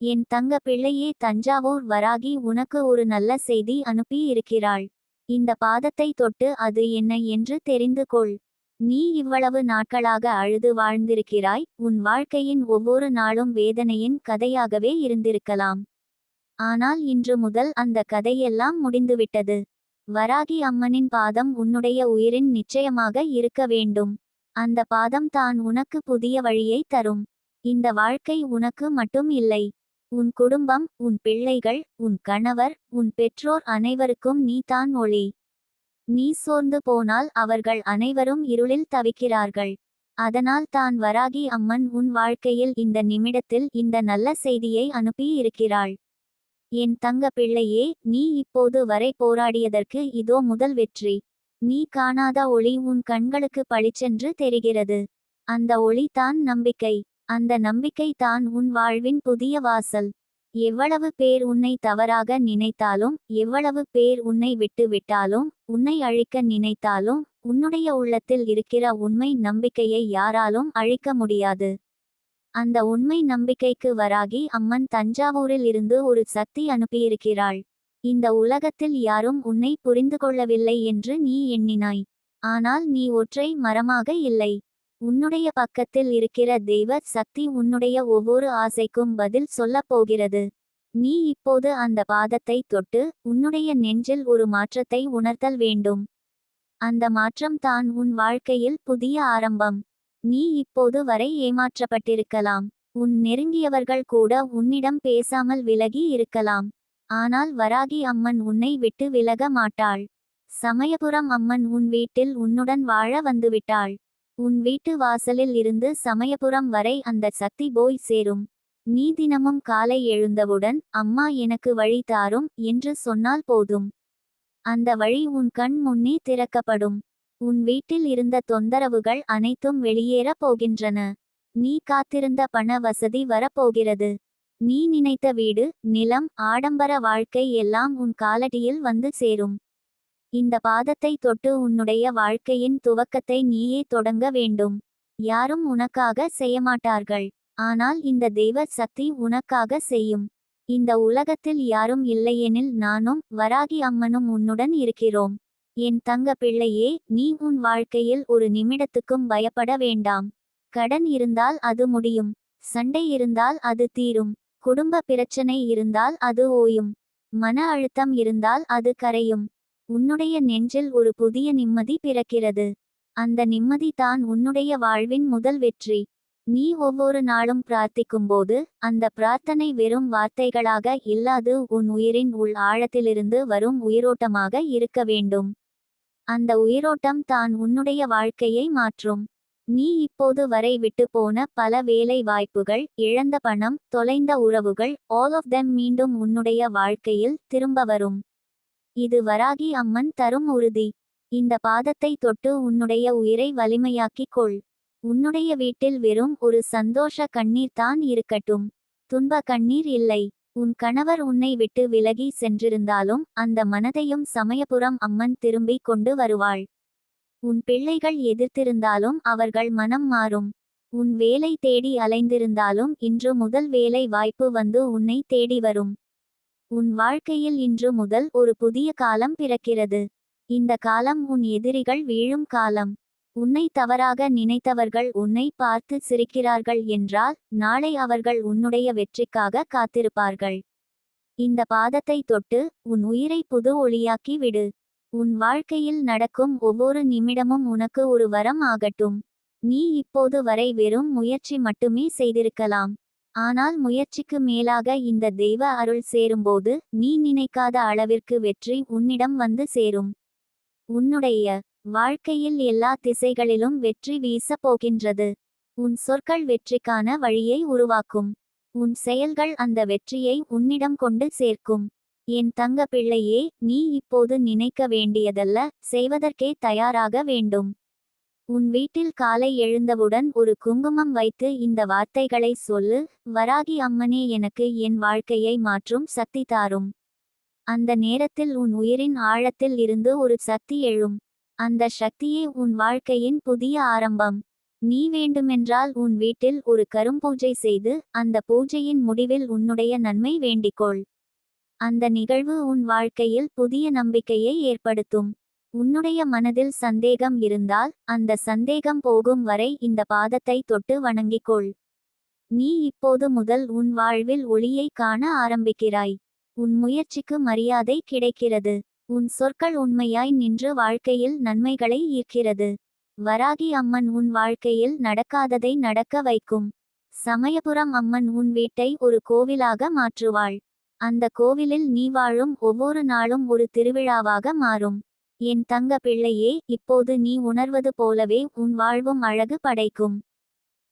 என் தங்க பிள்ளையே தஞ்சாவூர் வராகி உனக்கு ஒரு நல்ல செய்தி அனுப்பி இருக்கிறாள். இந்த பாதத்தை தொட்டு அது என்ன என்று தெரிந்து கொள். நீ இவ்வளவு நாட்களாக அழுது வாழ்ந்திருக்கிறாய். உன் வாழ்க்கையின் ஒவ்வொரு நாளும் வேதனையின் கதையாகவே இருந்திருக்கலாம். ஆனால் இன்று முதல் அந்த கதையெல்லாம் முடிந்துவிட்டது. வராகி அம்மனின் பாதம் உன்னுடைய உயிரின் நிச்சயமாக இருக்க வேண்டும். அந்த பாதம் தான் உனக்கு புதிய வழியை தரும். இந்த வாழ்க்கை உனக்கு மட்டும் இல்லை. உன் குடும்பம் உன் பிள்ளைகள் உன் கணவர் உன் பெற்றோர் அனைவருக்கும் நீ தான் ஒளி. நீ சோர்ந்து போனால் அவர்கள் அனைவரும் இருளில் தவிக்கிறார்கள். அதனால் தான் வராகி அம்மன் உன் வாழ்க்கையில் இந்த நிமிடத்தில் இந்த நல்ல செய்தியை அனுப்பி இருக்கிறாள். என் தங்க பிள்ளையே நீ இப்போது வரை போராடியதற்கு இதோ முதல் வெற்றி. நீ காணாத ஒளி உன் கண்களுக்கு பளிச்சென்று தெரிகிறது. அந்த ஒளி தான் நம்பிக்கை. அந்த நம்பிக்கை தான் உன் வாழ்வின் புதிய வாசல். எவ்வளவு பேர் உன்னை தவறாக நினைத்தாலும் எவ்வளவு பேர் உன்னை விட்டு விட்டாலும் உன்னை அழிக்க நினைத்தாலும் உன்னுடைய உள்ளத்தில் இருக்கிற உண்மை நம்பிக்கையை யாராலும் அழிக்க முடியாது. அந்த உண்மை நம்பிக்கைக்கு வராகி அம்மன் தஞ்சாவூரில் இருந்து ஒரு சக்தி அனுப்பியிருக்கிறாள். இந்த உலகத்தில் யாரும் உன்னை புரிந்து கொள்ளவில்லை என்று நீ எண்ணினாய். ஆனால் நீ ஒற்றை மரமாக இல்லை. உன்னுடைய பக்கத்தில் இருக்கிற தெய்வ சக்தி உன்னுடைய ஒவ்வொரு ஆசைக்கும் பதில் சொல்லப் போகிறது. நீ இப்போது அந்த பாதத்தை தொட்டு உன்னுடைய நெஞ்சில் ஒரு மாற்றத்தை உணர்த்தல் வேண்டும். அந்த மாற்றம் தான் உன் வாழ்க்கையில் புதிய ஆரம்பம். நீ இப்போது வரை ஏமாற்றப்பட்டிருக்கலாம். உன் நெருங்கியவர்கள் கூட உன்னிடம் பேசாமல் விலகி இருக்கலாம். ஆனால் வராகி அம்மன் உன்னை விட்டு விலக மாட்டாள். சமயபுரம் அம்மன் உன் வீட்டில் உன்னுடன் வாழ வந்துவிட்டாள். உன் வீட்டு வாசலில் இருந்து சமயபுரம் வரை அந்த சக்தி போய் சேரும். நீ தினமும் காலை எழுந்தவுடன் அம்மா எனக்கு வழி தாரும் என்று சொன்னால் போதும். அந்த வழி உன் கண் முன்னே திறக்கப்படும். உன் வீட்டில் இருந்த தொந்தரவுகள் அனைத்தும் வெளியேறப் போகின்றன. நீ காத்திருந்த பண வசதி வரப்போகிறது. நீ நினைத்த வீடு நிலம் ஆடம்பர வாழ்க்கை எல்லாம் உன் காலடியில் வந்து சேரும். இந்த பாதத்தை தொட்டு உன்னுடைய வாழ்க்கையின் துவக்கத்தை நீயே தொடங்க வேண்டும். யாரும் உனக்காக செய்யமாட்டார்கள். ஆனால் இந்த தெய்வ சக்தி உனக்காக செய்யும். இந்த உலகத்தில் யாரும் இல்லையெனில் நானும் வராகி அம்மனும் உன்னுடன் இருக்கிறோம். என் தங்க பிள்ளையே நீ உன் வாழ்க்கையில் ஒரு நிமிடத்துக்கும் பயப்பட வேண்டாம். கடன் இருந்தால் அது முடியும். சண்டை இருந்தால் அது தீரும். குடும்ப பிரச்சனை இருந்தால் அது ஓயும். மன அழுத்தம் இருந்தால் அது கரையும். உன்னுடைய நெஞ்சில் ஒரு புதிய நிம்மதி பிறக்கிறது. அந்த நிம்மதி தான் உன்னுடைய வாழ்வின் முதல் வெற்றி. நீ ஒவ்வொரு நாளும் பிரார்த்திக்கும்போது அந்த பிரார்த்தனை வெறும் வார்த்தைகளாக இல்லாது உன் உயிரின் உள் ஆழத்திலிருந்து வரும் உயிரோட்டமாக இருக்க வேண்டும். அந்த உயிரோட்டம் தான் உன்னுடைய வாழ்க்கையை மாற்றும். நீ இப்போது வரை விட்டு போன பல வேலை வாய்ப்புகள் இழந்த பணம் தொலைந்த உறவுகள் ஆல் ஆஃப் தெம் மீண்டும் உன்னுடைய வாழ்க்கையில் திரும்ப வரும். இது வராகி அம்மன் தரும் உறுதி. இந்த பாதத்தை தொட்டு உன்னுடைய உயிரை வலிமையாக்கிக் கொள். உன்னுடைய வீட்டில் வெறும் ஒரு சந்தோஷ கண்ணீர் தான் இருக்கட்டும். துன்ப கண்ணீர் இல்லை. உன் கணவர் உன்னை விட்டு விலகி சென்றிருந்தாலும் அந்த மனதையும் சமயபுரம் அம்மன் திரும்பி கொண்டு வருவாள். உன் பிள்ளைகள் எதிர்த்திருந்தாலும் அவர்கள் மனம் மாறும். உன் வேலை தேடி அலைந்திருந்தாலும் இன்று முதல் வேலை வாய்ப்பு வந்து உன்னை தேடி வரும். உன் வாழ்க்கையில் இன்று முதல் ஒரு புதிய காலம் பிறக்கிறது. இந்த காலம் உன் எதிரிகள் வீழும் காலம். உன்னை தவறாக நினைத்தவர்கள் உன்னை பார்த்து சிரிக்கிறார்கள் என்றால் நாளை அவர்கள் உன்னுடைய வெற்றிக்காக காத்திருப்பார்கள். இந்த பாதத்தை தொட்டு உன் உயிரை புது ஒளியாக்கி விடு. உன் வாழ்க்கையில் நடக்கும் ஒவ்வொரு நிமிடமும் உனக்கு ஒரு வரம் ஆகட்டும். நீ இப்போது வரை வெறும் முயற்சி மட்டுமே செய்திருக்கலாம். ஆனால் முயற்சிக்கு மேலாக இந்த தெய்வ அருள் சேரும்போது நீ நினைக்காத அளவிற்கு வெற்றி உன்னிடம் வந்து சேரும். உன்னுடைய வாழ்க்கையில் எல்லா திசைகளிலும் வெற்றி வீசப் போகின்றது. உன் சொற்கள் வெற்றிக்கான வழியை உருவாக்கும். உன் செயல்கள் அந்த வெற்றியை உன்னிடம் கொண்டு சேர்க்கும். என் தங்க பிள்ளையே நீ இப்போது நினைக்க வேண்டியதல்ல செய்வதற்கே தயாராக வேண்டும். உன் வீட்டில் காலை எழுந்தவுடன் ஒரு குங்குமம் வைத்து இந்த வார்த்தைகளை சொல்லு வராகி அம்மனே எனக்கு என் வாழ்க்கையை மாற்றும் சக்தி தாரும். அந்த நேரத்தில் உன் உயிரின் ஆழத்தில் இருந்து ஒரு சக்தி எழும். அந்த சக்தியே உன் வாழ்க்கையின் புதிய ஆரம்பம். நீ வேண்டுமென்றால் உன் வீட்டில் ஒரு கரும்பூஜை செய்து அந்த பூஜையின் முடிவில் உன்னுடைய நன்மை வேண்டிக்கொள். அந்த நிகழ்வு உன் வாழ்க்கையில் புதிய நம்பிக்கையை ஏற்படுத்தும். உன்னுடைய மனதில் சந்தேகம் இருந்தால் அந்த சந்தேகம் போகும் வரை இந்த பாதத்தை தொட்டு வணங்கிக்கொள். நீ இப்போது முதல் உன் வாழ்வில் ஒளியை காண ஆரம்பிக்கிறாய். உன் முயற்சிக்கு மரியாதை கிடைக்கிறது. உன் சொற்கள் உண்மையாய் நின்று வாழ்க்கையில் நன்மைகளை ஈர்க்கிறது. வராகி அம்மன் உன் வாழ்க்கையில் நடக்காததை நடக்க வைக்கும். சமயபுரம் அம்மன் உன் வீட்டை ஒரு கோவிலாக மாற்றுவாள். அந்த கோவிலில் நீ வாழும் ஒவ்வொரு நாளும் ஒரு திருவிழாவாக மாறும். என் தங்க பிள்ளையே இப்போது நீ உணர்வது போலவே உன் வாழ்வும் அழகு படைக்கும்.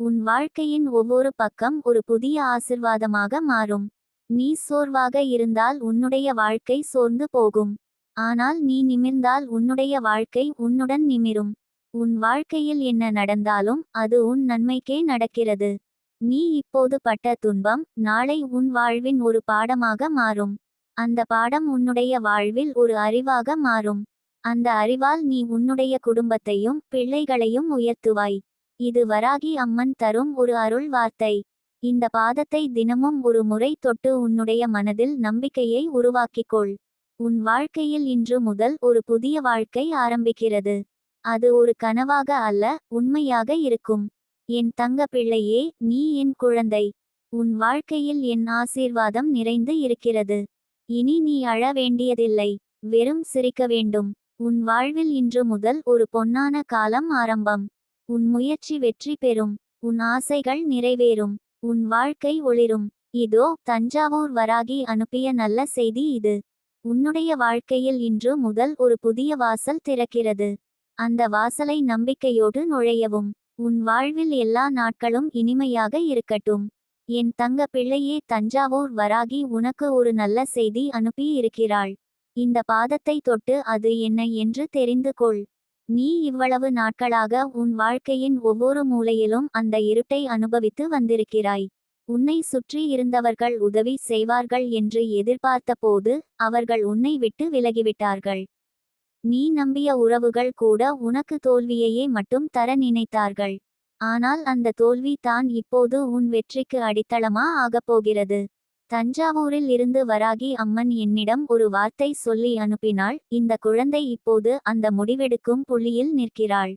உன் வாழ்க்கையின் ஒவ்வொரு பக்கம் ஒரு புதிய ஆசிர்வாதமாக மாறும். நீ சோர்வாக இருந்தால் உன்னுடைய வாழ்க்கை சோர்ந்து போகும். ஆனால் நீ நிமிர்ந்தால் உன்னுடைய வாழ்க்கை உன்னுடன் நிமிரும். உன் வாழ்க்கையில் என்ன நடந்தாலும் அது உன் நன்மைக்கே நடக்கிறது. நீ இப்போது பட்ட துன்பம் நாளை உன் வாழ்வின் ஒரு பாடமாக மாறும். அந்த பாடம் உன்னுடைய வாழ்வில் ஒரு அறிவாக மாறும். அந்த அறிவால் நீ உன்னுடைய குடும்பத்தையும் பிள்ளைகளையும் உயர்த்துவாய். இது வராகி அம்மன் தரும் ஒரு அருள் வார்த்தை. இந்த பாதத்தை தினமும் ஒரு முறை தொட்டு உன்னுடைய மனதில் நம்பிக்கையை உருவாக்கிக்கொள். உன் வாழ்க்கையில் இன்று முதல் ஒரு புதிய வாழ்க்கை ஆரம்பிக்கிறது. அது ஒரு கனவாக அல்ல உண்மையாக இருக்கும். என் தங்க பிள்ளையே நீ என் குழந்தை. உன் வாழ்க்கையில் என் ஆசீர்வாதம் நிறைந்து இருக்கிறது. இனி நீ அழ வேண்டியதில்லை. வெறும் சிரிக்க வேண்டும். உன் வாழ்வில் இன்று முதல் ஒரு பொன்னான காலம் ஆரம்பம். உன் முயற்சி வெற்றி பெறும். உன் ஆசைகள் நிறைவேறும். உன் வாழ்க்கை ஒளிரும். இதோ தஞ்சாவூர் வராகி அனுப்பிய நல்ல செய்தி இது. உன்னுடைய வாழ்க்கையில் இன்று முதல் ஒரு புதிய வாசல் திறக்கிறது. அந்த வாசலை நம்பிக்கையோடு நுழையவும். உன் வாழ்வில் எல்லா நாட்களும் இனிமையாக இருக்கட்டும். என் தங்க பிள்ளையே தஞ்சாவூர் வராகி உனக்கு ஒரு நல்ல செய்தி அனுப்பி இருக்கிறாள் இந்த பாதத்தை தொட்டு அது என்ன என்று தெரிந்து கொள். நீ இவ்வளவு நாட்களாக உன் வாழ்க்கையின் ஒவ்வொரு மூலையிலும் அந்த இருட்டை அனுபவித்து வந்திருக்கிறாய். உன்னை சுற்றி இருந்தவர்கள் உதவி செய்வார்கள் என்று எதிர்பார்த்தபோது அவர்கள் உன்னை விட்டு விலகிவிட்டார்கள். நீ நம்பிய உறவுகள் கூட உனக்கு தோல்வியையே மட்டும் தர நினைத்தார்கள். ஆனால் அந்த தோல்வி தான் இப்போது உன் வெற்றிக்கு அடித்தளமா ஆகப்போகிறது தஞ்சாவூரில் இருந்து வராகி அம்மன் என்னிடம் ஒரு வார்த்தை சொல்லி அனுப்பினாள். இந்த குழந்தை இப்போது அந்த முடிவெடுக்கும் புள்ளியில் நிற்கிறாள்.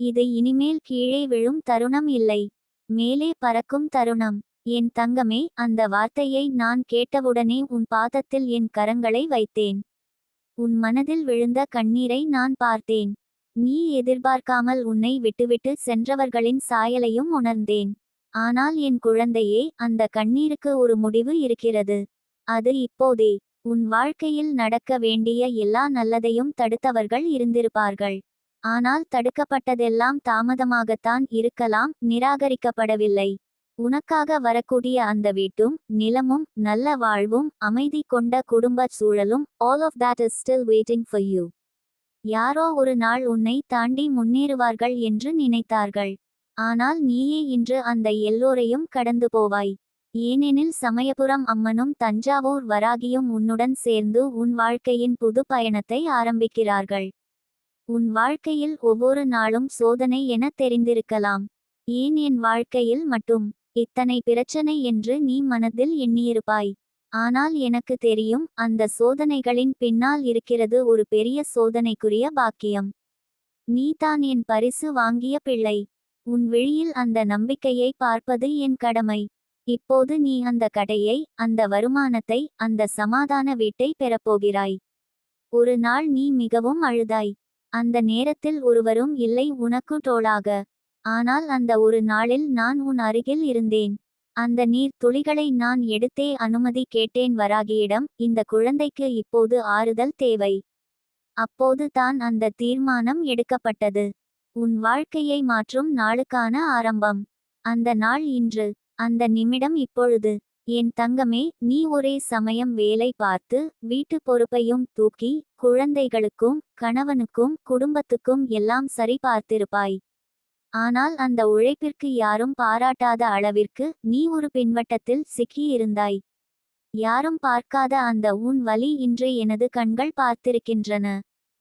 இது இனிமேல் கீழே விழும் தருணம் இல்லை. மேலே பறக்கும் தருணம். என் தங்கமே அந்த வார்த்தையை நான் கேட்டவுடனே உன் பாதத்தில் என் கரங்களை வைத்தேன். உன் மனதில் விழுந்த கண்ணீரை நான் பார்த்தேன். நீ எதிர்பார்க்காமல் உன்னை விட்டுவிட்டு சென்றவர்களின் சாயலையும் உணர்ந்தேன். ஆனால் என் குழந்தையே அந்த கண்ணீருக்கு ஒரு முடிவு இருக்கிறது. அது இப்போதே. உன் வாழ்க்கையில் நடக்க வேண்டிய எல்லா நல்லதையும் தடுத்தவர்கள் இருந்திருப்பார்கள். ஆனால் தடுக்கப்பட்டதெல்லாம் தாமதமாகத்தான் இருக்கலாம் நிராகரிக்கப்படவில்லை. உனக்காக வரக்கூடிய அந்த வீட்டும் நிலமும் நல்ல வாழ்வும் அமைதி கொண்ட குடும்ப சூழலும் all of that is still waiting for you யாரோ ஒரு நாள் உன்னை தாண்டி முன்னேறுவார்கள் என்று நினைத்தார்கள். ஆனால் நீயே இன்று அந்த எல்லோரையும் கடந்து போவாய். ஏனெனில் சமயபுரம் அம்மனும் தஞ்சாவூர் வராகியும் உன்னுடன் சேர்ந்து உன் வாழ்க்கையின் புது பயணத்தை ஆரம்பிக்கிறார்கள். உன் வாழ்க்கையில் ஒவ்வொரு நாளும் சோதனை என தெரிந்திருக்கலாம். ஏன் என் வாழ்க்கையில் மட்டும்? இத்தனை பிரச்சனை என்று நீ மனதில் எண்ணியிருப்பாய். ஆனால் எனக்கு தெரியும் அந்த சோதனைகளின் பின்னால் இருக்கிறது ஒரு பெரிய சோதனைக்குரிய பாக்கியம். நீதான் என் பரிசு வாங்கிய பிள்ளை. உன் விழியில் அந்த நம்பிக்கையை பார்ப்பது என் கடமை. இப்போது நீ அந்த கடையை அந்த வருமானத்தை அந்த சமாதான வீட்டை பெறப்போகிறாய். ஒரு நாள் நீ மிகவும் அழுதாய். அந்த நேரத்தில் ஒருவரும் இல்லை உனக்கு தோளாக. ஆனால் அந்த ஒரு நாளில் நான் உன் அருகில் இருந்தேன். அந்த நீர் துளிகளை நான் எடுத்தே அனுமதி கேட்டேன் வராகியிடம். இந்த குழந்தைக்கு இப்போது ஆறுதல் தேவை. அப்போது தான் அந்த தீர்மானம் எடுக்கப்பட்டது. உன் வாழ்க்கையை மாற்றும் நாளுக்கான ஆரம்பம். அந்த நாள் இன்று. அந்த நிமிடம் இப்பொழுது. என் தங்கமே நீ ஒரே சமயம் வேலை பார்த்து வீட்டு பொறுப்பையும் தூக்கி குழந்தைகளுக்கும் கணவனுக்கும் குடும்பத்துக்கும் எல்லாம் சரி பார்த்திருப்பாய் ஆனால் அந்த உழைப்பிற்கு யாரும் பாராட்டாத அளவிற்கு நீ ஒரு பின்வட்டத்தில் சிக்கியிருந்தாய். யாரும் பார்க்காத அந்த உன் வலி இன்று எனது கண்கள் பார்த்திருக்கின்றன.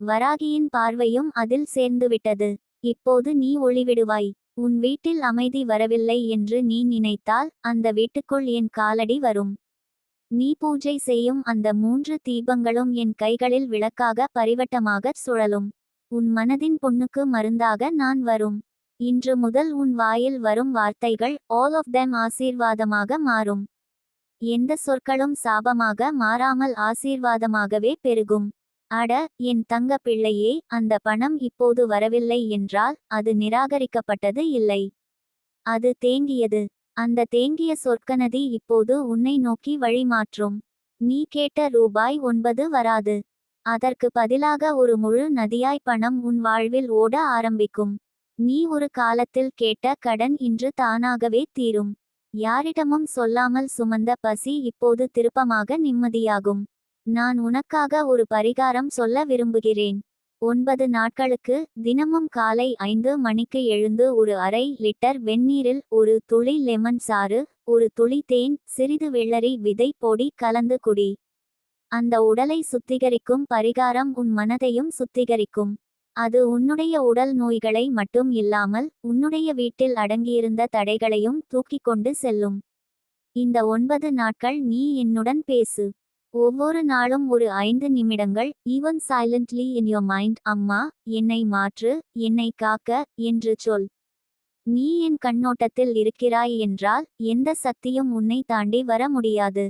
வராகியின் பார்வையும் அதில் சேர்ந்துவிட்டது. இப்போது நீ ஒளிவிடுவாய். உன் வீட்டில் அமைதி வரவில்லை என்று நீ நினைத்தால் அந்த வீட்டுக்குள் என் காலடி வரும். நீ பூஜை செய்யும் அந்த மூன்று தீபங்களும் என் கைகளில் விளக்காக பரிவட்டமாகச் சுழலும். உன் மனதின் பொண்ணுக்கு மருந்தாக நான் வரும். இன்று முதல் உன் வாயில் வரும் வார்த்தைகள் ஆல் ஆஃப் தெம் ஆசீர்வாதமாக மாறும். எந்த சொற்களும் சாபமாக மாறாமல் ஆசீர்வாதமாகவே பெருகும். அட என் தங்க பிள்ளையே அந்த பணம் இப்போது வரவில்லை என்றால் அது நிராகரிக்கப்பட்டது இல்லை. அது தேங்கியது. அந்த தேங்கிய சொற்கனதி இப்போது உன்னை நோக்கி வழி மாற்றும். நீ கேட்ட ரூபாய் ஒன்பது வராது. அதற்கு பதிலாக ஒரு முழு நதியாய் பணம் உன் வாழ்வில் ஓட ஆரம்பிக்கும். நீ ஒரு காலத்தில் கேட்ட கடன் இன்று தானாகவே தீரும். யாரிடமும் சொல்லாமல் சுமந்த பசி இப்போது திருப்பமாக நிம்மதியாகும். நான் உனக்காக ஒரு பரிகாரம் சொல்ல விரும்புகிறேன். ஒன்பது நாட்களுக்கு தினமும் காலை ஐந்து மணிக்கு எழுந்து ஒரு அரை லிட்டர் வெந்நீரில் ஒரு துளி லெமன் சாறு ஒரு துளி தேன் சிறிது வெள்ளரி விதை பொடி கலந்து குடி. அந்த உடலை சுத்திகரிக்கும் பரிகாரம் உன் மனதையும் சுத்திகரிக்கும். அது உன்னுடைய உடல் நோய்களை மட்டும் இல்லாமல் உன்னுடைய வீட்டில் அடங்கியிருந்த தடைகளையும் தூக்கிக் கொண்டு செல்லும். இந்த ஒன்பது நாட்கள் நீ என்னுடன் பேசு. ஒவ்வொரு நாளும் ஒரு ஐந்து நிமிடங்கள். Even silently in your mind அம்மா என்னை மாற்று என்னை காக்க என்று சொல். நீ என் கண்ணோட்டத்தில் இருக்கிறாய் என்றால் எந்த சக்தியும் உன்னை தாண்டி வர முடியாது.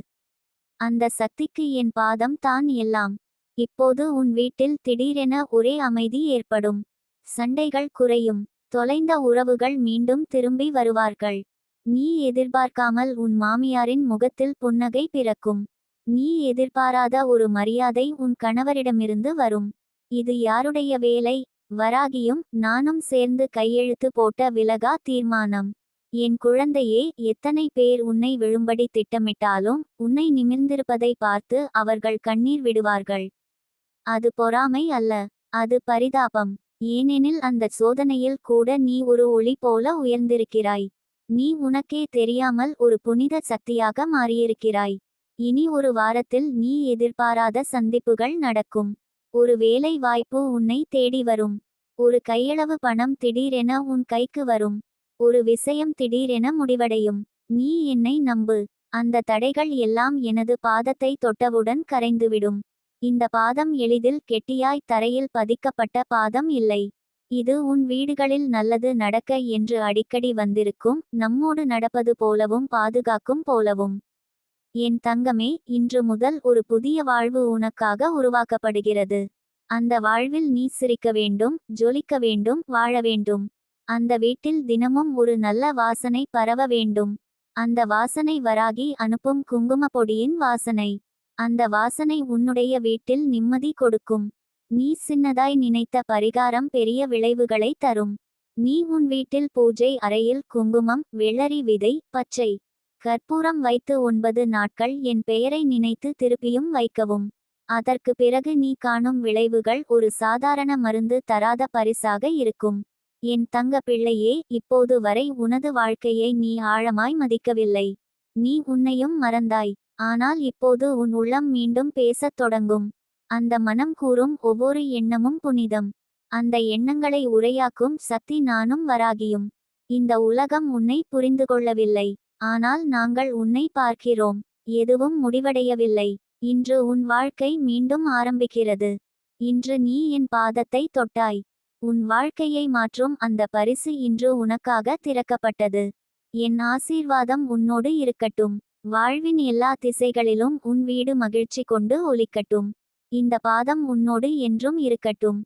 அந்த சக்திக்கு என் பாதம் தான் எல்லாம். இப்போது உன் வீட்டில் திடீரென ஒரே அமைதி ஏற்படும். சண்டைகள் குறையும். தொலைந்த உறவுகள் மீண்டும் திரும்பி வருவார்கள். நீ எதிர்பார்க்காமல் உன் மாமியாரின் முகத்தில் புன்னகை பிறக்கும். நீ எதிர்பாராத ஒரு மரியாதை உன் கணவரிடமிருந்து வரும். இது யாருடைய வேலை? வராகியும் நானும் சேர்ந்து கையெழுத்து போட்ட விலகா தீர்மானம். என் குழந்தையே எத்தனை பேர் உன்னை விழும்படி திட்டமிட்டாலும் உன்னை நிமிர்ந்திருப்பதை பார்த்து அவர்கள் கண்ணீர் விடுவார்கள். அது பொறாமை அல்ல அது பரிதாபம். ஏனெனில் அந்த சோதனையில் கூட நீ ஒரு ஒளி போல உயர்ந்திருக்கிறாய். நீ உனக்கே தெரியாமல் ஒரு புனித சக்தியாக மாறியிருக்கிறாய். இனி ஒரு வாரத்தில் நீ எதிர்பாராத சந்திப்புகள் நடக்கும். ஒரு வேலை வாய்ப்பு உன்னை தேடி வரும். ஒரு கையளவு பணம் திடீரென உன் கைக்கு வரும். ஒரு விஷயம் திடீரென முடிவடையும். நீ என்னை நம்பு. அந்த தடைகள் எல்லாம் எனது பாதத்தை தொட்டவுடன் கரைந்துவிடும். இந்த பாதம் எளிதில் கெட்டியாய் தரையில் பதிக்கப்பட்ட பாதம் இல்லை. இது உன் வீடுகளில் நல்லது நடக்க என்று அடிக்கடி வந்திருக்கும் நம்மோடு நடப்பது போலவும் பாதுகாக்கும் போலவும். என் தங்கமே இன்று முதல் ஒரு புதிய வாழ்வு உனக்காக உருவாக்கப்படுகிறது. அந்த வாழ்வில் நீ சிரிக்க வேண்டும் ஜொலிக்க வேண்டும் வாழ வேண்டும். அந்த வீட்டில் தினமும் ஒரு நல்ல வாசனை பரவ வேண்டும். அந்த வாசனை வராகி அனுப்பும் குங்கும பொடியின் வாசனை. அந்த வாசனை உன்னுடைய வீட்டில் நிம்மதி கொடுக்கும். நீ சின்னதாய் நினைத்த பரிகாரம் பெரிய விளைவுகளை தரும். நீ உன் வீட்டில் பூஜை அறையில் குங்குமம் வெள்ளரி விதை பச்சை கற்பூரம் வைத்து ஒன்பது நாட்கள் என் பெயரை நினைத்து திருப்பியும் வைக்கவும். அதற்கு பிறகு நீ காணும் விளைவுகள் ஒரு சாதாரண மருந்து தராத பரிசாக இருக்கும். என் தங்க பிள்ளையே இப்போது வரை உனது வாழ்க்கையை நீ ஆழமாய் மதிக்கவில்லை. நீ உன்னையும் மறந்தாய். ஆனால் இப்போது உன் உள்ளம் மீண்டும் பேசத் தொடங்கும். அந்த மனம் கூறும் ஒவ்வொரு எண்ணமும் புனிதம். அந்த எண்ணங்களை உரையாக்கும் சக்தி நானும் வராகியும். இந்த உலகம் உன்னை புரிந்து கொள்ளவில்லை. ஆனால் நாங்கள் உன்னை பார்க்கிறோம். எதுவும் முடிவடையவில்லை. இன்று உன் வாழ்க்கை மீண்டும் ஆரம்பிக்கிறது. இன்று நீ என் பாதத்தை தொட்டாய். உன் வாழ்க்கையை மாற்றும் அந்த பரிசு இன்று உனக்காக திறக்கப்பட்டது. என் ஆசீர்வாதம் உன்னோடு இருக்கட்டும். வாழ்வின் எல்லா திசைகளிலும் உன் வீடு மகிழ்ச்சி கொண்டு ஒலிக்கட்டும். இந்த பாதம் உன்னோடு என்றும் இருக்கட்டும்.